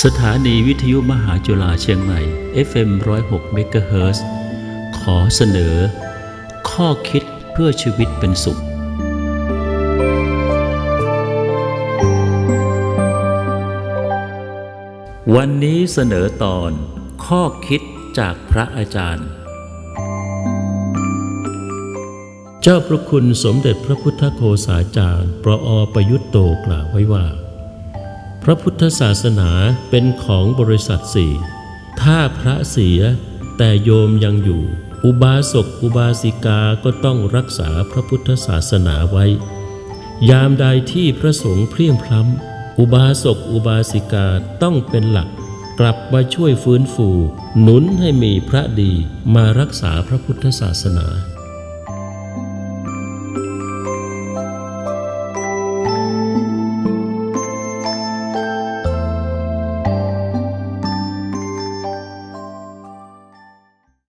สถานีวิทยุมหาจุฬาเชียงใหม่ FM 106 MHz ขอเสนอ ข้อคิดเพื่อชีวิตเป็นสุข วันนี้เสนอตอน ข้อคิดจากพระอาจารย์ เจ้าพระคุณสมเด็จพระพุทธโฆษาจารย์ ประอประยุตโตกล่าวไว้ว่า พระพุทธศาสนาเป็นของบริษัทสี่ถ้าพระเสียแต่โยมยังอยู่ อุบาสกอุบาสิกาก็ต้องรักษาพระพุทธศาสนาไว้ ยามใดที่พระสงฆ์เพลียงพล้ำอุบาสกอุบาสิกาต้องเป็นหลัก กลับมาช่วยฟื้นฟู หนุนให้มีพระดีมารักษาพระพุทธศาสนา